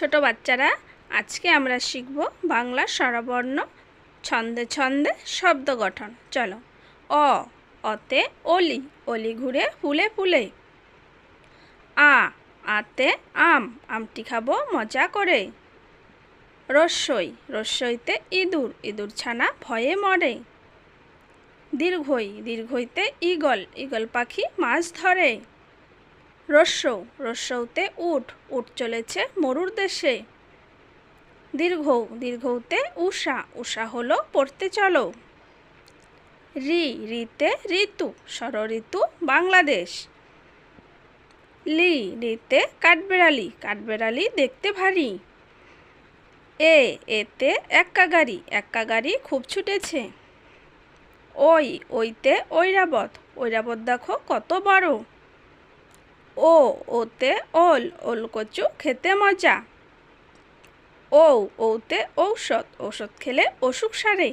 ছোট বাচ্চারা, আজকে আমরা শিখব বাংলা স্বরবর্ণ, ছন্দে ছন্দে শব্দ গঠন। চলো। অ, অতে অলি অলি ঘুরে ফুলে ফুলে। আ, আতে আম, আমটি খাব মজা করে। রস্যই রস্যইতে ইঁদুর ইঁদুর ছানা ভয়ে মরে। দীর্ঘই, দীর্ঘইতে ঈগল ঈগল পাখি মাছ ধরে। রস্যৌ রস্যৌতে উট উট চলেছে মরুর দেশে। দীর্ঘ, দীর্ঘতে উষা উষা হলো পড়তে চলো। রি, রিতে ঋতু ষড় ঋতু বাংলাদেশ। লি, রিতে কাঠবেড়ালি কাঠবেড়ালি দেখতে ভারী। এ, এতে এক্কা গাড়ি এক্কা গাড়ি খুব ছুটেছে। ওই, ওইতে ঐরাবত ঐরাবত দেখো কত বড়। ও ওতে ওল ওল কচু খেতে মজা। ও ওতে ঔষধ ঔষধ খেলে অসুখ সারে।